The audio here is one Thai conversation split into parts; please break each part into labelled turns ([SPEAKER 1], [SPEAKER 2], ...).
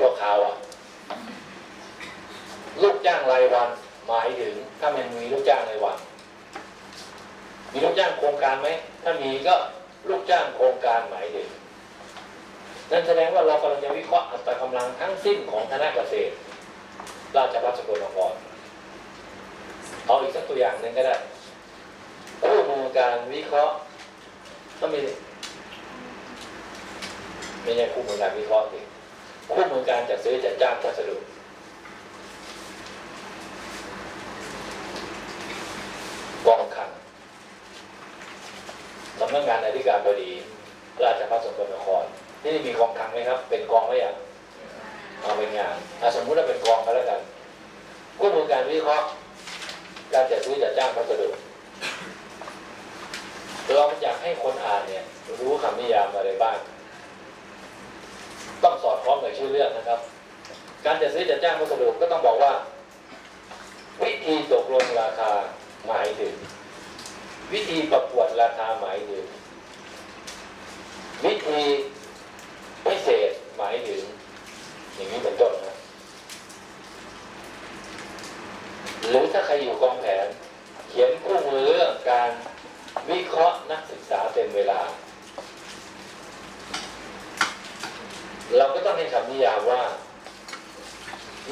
[SPEAKER 1] ตัวขาวอะลูกจ้างรายวันหมายถึงถ้ามันมีลูกจ้างรายวัน มีลูกจ้างโครงการไหมถ้ามีก็ลูกจ้างโครงการหมายถึงนั่นแสดงว่าเรากำลังจะวิเคราะห์อัตรากำลังทั้งสิ้นของคณะเกษตร ราชภัฏสกลนครเอาอีกสักตัวอย่างหนึ่งก็ได้คู่มือการวิเคราะห์ต้องมีไม่ใช่คู่มือการวิเคราะห์สิ คู่มือการจัดซื้อจัดจ้างวัสดุกองคังสำนักงานอธิการบดีราชภัฏสกลนครที่นี่มีกองคังไหมครับ เป็นกองไหมอย่างเอาเป็นงานสมมุติว่าเป็นกองก็แล้วกันคู่มือการวิเคราะห์การจัดซื้อจัดจ้างพัสดุเราอยากให้คนอ่านเนี่ย รู้คำนิยามอะไรบ้าง สอดคล้องกับชื่อเรื่องนะครับ การจัดซื้อจัดจ้างพัสดุก็ต้องบอกว่า วิธีตกลงราคาหมายถึง วิธีประกวดราคาหมายถึง วิธีพิเศษหมายถึง อย่างนี้เป็นต้นนะหรือถ้าใครอยู่กองแผน เขียนคู่มือเรื่องการวิเคราะห์นักศึกษาเต็มเวลา เราก็ต้องให้คำนิยามว่า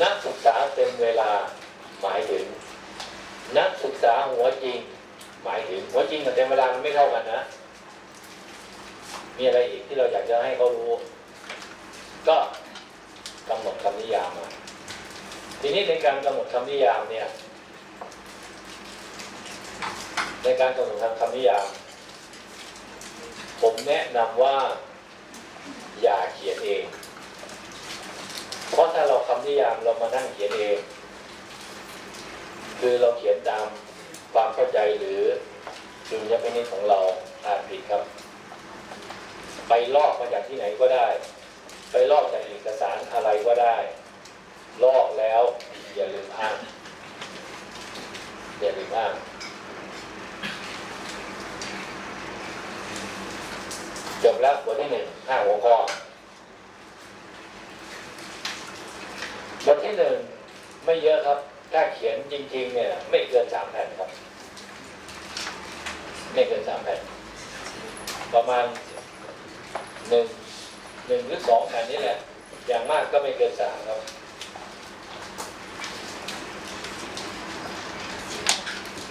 [SPEAKER 1] นักศึกษาเต็มเวลาหมายถึง นักศึกษาหัวจริง หมายถึงหัวจริงกับเต็มเวลามันไม่เท่ากันนะ มีอะไรอีกที่เราอยากจะให้เขารู้ ก็กำหนดคำนิยามมาทีนี้ในการกำหนดคำนิยามเนี่ย ในการกำหนดคำนิยาม ผมแนะนำว่า อย่าเขียนเอง เพราะถ้าเราคำนิยามเรามา นั่งเขียนเอง คือเราเขียนตามความเข้าใจหรือดุลยพินิจของเราอาจผิดครับ ไปลอกมาจากที่ไหนก็ได้ ไปลอกจากเอกสารอะไรก็ได้ ลอกแล้วอย่าลืมอ้างอย่าลืมอ้างจบแล้วบทที่หนึ่งห้าหัวข้อบทที่หนึ่งไม่เยอะครับ ถ้าเขียนจริงๆ เนี่ย ไม่เกินสามแผ่นครับ ไม่เกินสามแผ่น ประมาณหนึ่งหนึ่งหรือสองแผ่นนี้แหละ อย่างมากก็ไม่เกินสามครับ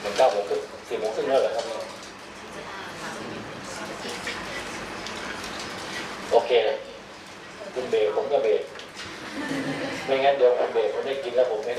[SPEAKER 1] มันเก้าโมงครึ่งสี่โมงครึ่งแล้วเหรอครับเนี่ยโอเคคุณเบรผมก็เบรไม่งั้นเดี๋ยวคุณเบรผมได้กินแล้วผมไม่